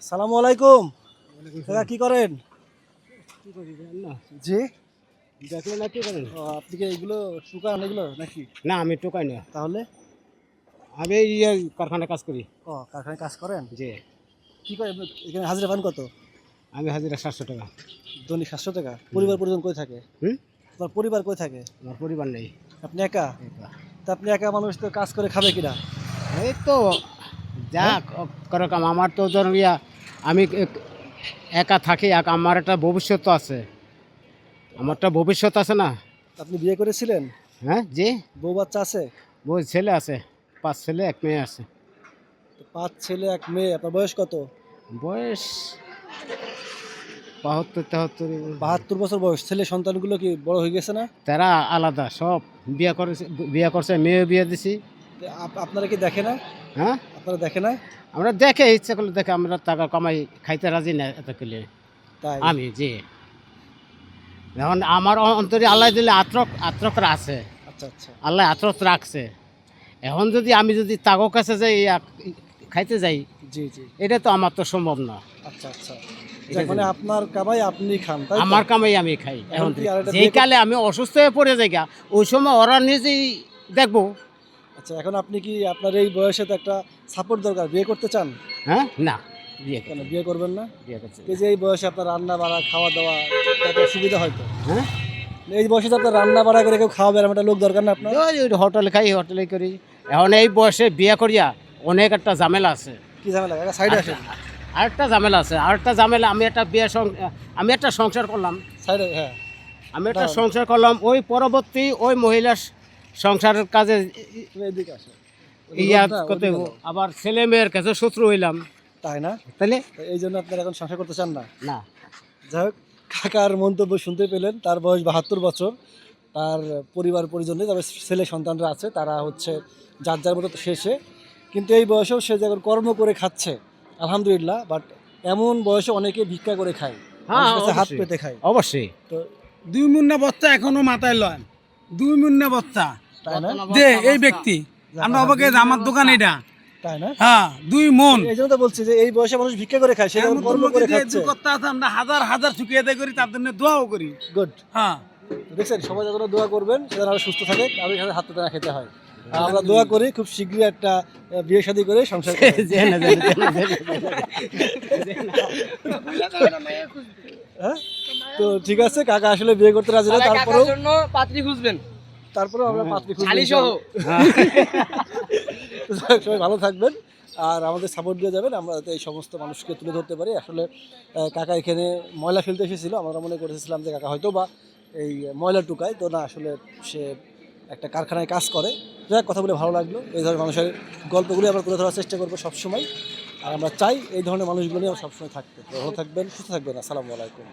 আসসালামু আলাইকুম। কাকা কি করেন? জি। দেখলে না কি করেন? আপনি কি এগুলো শুকান এগুলো নাকি? না আমি টোকাই না। তাহলে? আমি এই ইয়ে কারখানায় কাজ করি। ও কারখানায় কাজ করেন? যে কি করেন এখানে হাজিরা পান কত? আমি হাজিরা সাতশো টাকা। দৈনিক সাতশো টাকা। পরিবার পরিজন কই থাকে? হুম? আপনার পরিবার কই থাকে? আমার পরিবার নেই। আপনি একা। তা আপনি একা মানুষ তো কাজ করে খাবে কিনা? এই তো যা করে কাম আমার তো ধরুন ইয়া আমি এক- থাকি একা আমার একটা ভবিষ্যৎ আছে। আমার একটা ভবিষ্যৎ আছে না। আপনি বিয়ে করেছিলেন? হ্যাঁ যে বউ বাচ্চা আছে? বই ছেলে আছে পাঁচ ছেলে এক মেয়ে আছে। পাঁচ ছেলে এক মেয়ে আপনার বয়স কত? বয়স বাহাত্তর তেহাত্তর। বাহাত্তর বছর বয়স ছেলে সন্তানগুলো কি বড় হয়ে গেছে না? তারা আলাদা সব বিয়ে করেছে বিয়ে করছে মেয়ে বিয়ে দিছি। আপনারা কি দেখে না হ্যাঁ? আপনারা দেখে না আমরা দেখে ইচ্ছা করলে দেখে আমরা টাকা কামাই খাইতে রাজি না এত করলে তাই? আমি যে এখন আমার অন্তরে আল্লাহ দিলে আত্রক আত্রক আছে। আচ্ছা আচ্ছা। আল্লাহ আত্রক রাখছে। এখন যদি আমি যদি তাগো কাছে যাই খাইতে যাই জি জি। এটা তো আমার তো সম্ভব না। আচ্ছা আচ্ছা। মানে আপনার কামাই আপনি খান তাই তো? আমার কামাই আমি খাই এখন যেই কালে আমি অসুস্থ হয়ে পড়ে যাই ওই সময় ওরা নিজেই দেখব। আচ্ছা এখন আপনি কি আপনার এই বয়সে তো একটা সাপোর্ট দরকার বিয়ে করতে চান? হ্যাঁ? না বিয়ে কেন বিয়ে করবেন না? বিয়ে করছে এই যে এই বয়সে আপনার রান্না বাড়া খাওয়া দাওয়া তাতে সুবিধা হয়তো হ্যাঁ? এই বয়সে তো আপনার রান্না বাড়া করে কেউ খাওয়াবে একটা লোক দরকার না আপনার? ওই হোটেলে খাই হোটেলে করি। এখন এই বয়সে বিয়ে করিয়া অনেক একটা ঝামেলা আছে। কি ঝামেলা? একটা সাইডে আসেন। আরেকটা ঝামেলা আছে। আরেকটা ঝামেলা আমি একটা বিয়ে আমি একটা সংসার করলাম। সাইড হ্যাঁ। আমি একটা সংসার করলাম ওই পরবর্তী ওই মহিলার সংসারের কাজে তুমি এদিকে আসো। ইয়া করতে আবার ছেলে মেয়ের কাছে শত্রু হইলাম। তাই না? তাহলে? এই জন্য আপনারা এখন সংসার করতে চান না? না। যাই হোক কাকার মন্তব্য শুনতে পেলেন। তার বয়স বাহাত্তর বছর। তার পরিবার পরিজনে তবে ছেলে সন্তানরা আছে। তারা হচ্ছে যার যার মতো শেষে। কিন্তু এই বয়সেও সে যখন কর্ম করে খাচ্ছে আলহামদুলিল্লাহ। বাট এমন বয়সে অনেকে ভিক্ষা করে খায়। হ্যাঁ, হাত পেতে খায়। অবশ্যই। তো দুই মুন্না বস্তা এখনও মাথায় লয়। দুই মুন্না বস্তা। যে এই ব্যক্তি। আমরা অবাকে আমার দোকান এটা। হ্যাঁ দুই মন। এই জন্য তো বলছি যে এই বয়সে মানুষ ভিক্ষা করে খায় সে কর্ম করে খাচ্ছে। আমরা হাজার হাজার শুকিয়ে দেয় করি তার জন্য দোয়াও করি। গুড হ্যাঁ। দেখছেন সবাই যত দোয়া করবেন সে আরও সুস্থ থাকে আমি এখানে হাত না খেতে হয়। আর আমরা দোয়া করি খুব শীঘ্রই একটা বিয়ে শাদী করে সংসার। হ্যাঁ? তো ঠিক আছে কাকা আসলে বিয়ে করতে রাজি না তারপরেও পাত্রী খুঁজবেন। তারপরেও আমরা পাত্রী ইনশাআল্লাহ। সবাই ভালো থাকবেন। আর আমাদের সাপোর্ট দিয়ে যাবেন। আমরা যাতে এই সমস্ত মানুষকে তুলে ধরতে পারি। আসলে কাকা এখানে ময়লা ফেলতে এসেছিল। আমরা মনে করেছিলাম যে কাকা হয়তো বা এই ময়লা টুকায়। তো না আসলে সে একটা কারখানায় কাজ করে। যাক কথা বলে ভালো লাগল। এই ধরনের মানুষের গল্পগুলি আমরা তুলে ধরার চেষ্টা করব সবসময়। আর আমরা চাই এই ধরনের মানুষগুলো নিয়ে আমরা সবসময় থাকতে। ভালো থাকবেন সুস্থ থাকবেন। আসসালামু আলাইকুম।